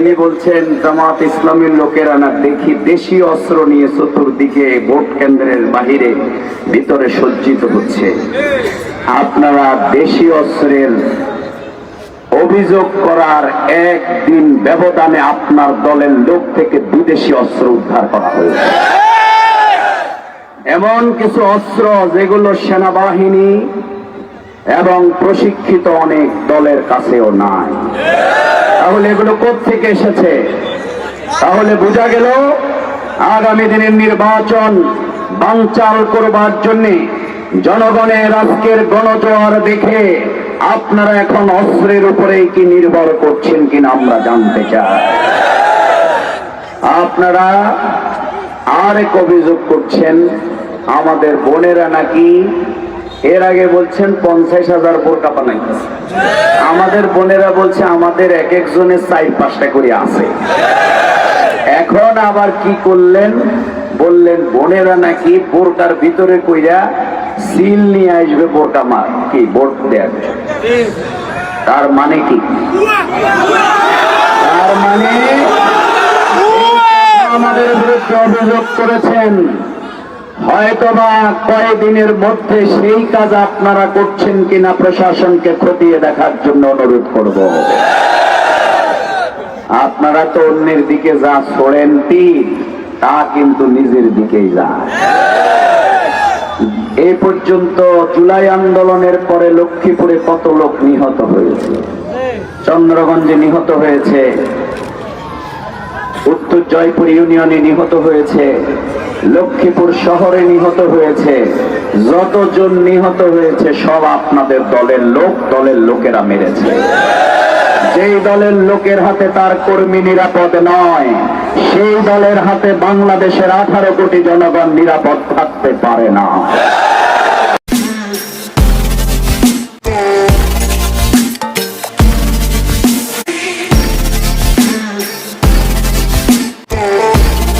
তিনি বলছেন, জামাত ইসলামের লোকেরা না, দেখি দেশি অস্ত্র নিয়ে চতুর্দিকে ভোট কেন্দ্রের বাহিরে ভিতরে সজ্জিত হচ্ছে। আপনারা দেশি অস্ত্রের অভিযোগ করার একদিন ব্যবধানে আপনার দলের লোক থেকে বিদেশি অস্ত্র উদ্ধার করা হয়েছে। এমন কিছু অস্ত্র যেগুলো সেনাবাহিনী এবং প্রশিক্ষিত অনেক দলের কাছেও নাই। তাহলে এগুলো থেকে এসেছে? তাহলে বোঝা গেল আগামী দিনের নির্বাচন বানচাল করবার জন্য জনগণের আজকের গণজোয়ার দেখে আপনারা এখন অস্ত্রের উপরে কি নির্ভর করছেন কিনা আমরা জানতে চাই। আপনারা আরেক অভিযোগ করছেন, আমাদের বোনেরা নাকি এর আগে বলছেন পঞ্চাশ হাজার বোরকা বানাইতেছে আমাদের বোনেরা বলছে আমাদের এক একজনের সাইড পাঁচটা করে আছে। এখন আবার কি করলেন? বললেন, বোনেরা নাকি বোরকার ভিতরে কইরা সিল নিয়ে আসবে বোরকা মার কি বোর্ড দেয়ার তার মানে কি? তার মানে আমাদের বিরুদ্ধে অভিযোগ করেছেন। হয়তোবা কয়েকদিনের মধ্যে সেই কাজ আপনারা করছেন কিনা প্রশাসনকে খতিয়ে দেখার জন্য অনুরোধ করব। আপনারা তো অন্যের দিকে যা ছড়েন তীর তা কিন্তু নিজের দিকেই যায়। এ পর্যন্ত জুলাই আন্দোলনের পরে লক্ষ্মীপুরে কত লোক নিহত হয়েছে? চন্দ্রগঞ্জে নিহত হয়েছে উত্তর জয়পুর ইউনিয়নে নিহত হয়েছে। লক্ষ্মীপুর শহরে নিহত হয়েছে। যতজন নিহত হয়েছে, সব আপনাদের দলের লোক, দলের লোকেরা মেরেছে। যেই দলের লোকের হাতে তার কর্মী নিরাপদ নয়, সেই দলের হাতে বাংলাদেশের আঠারো কোটি জনগণ নিরাপদ থাকতে পারে না।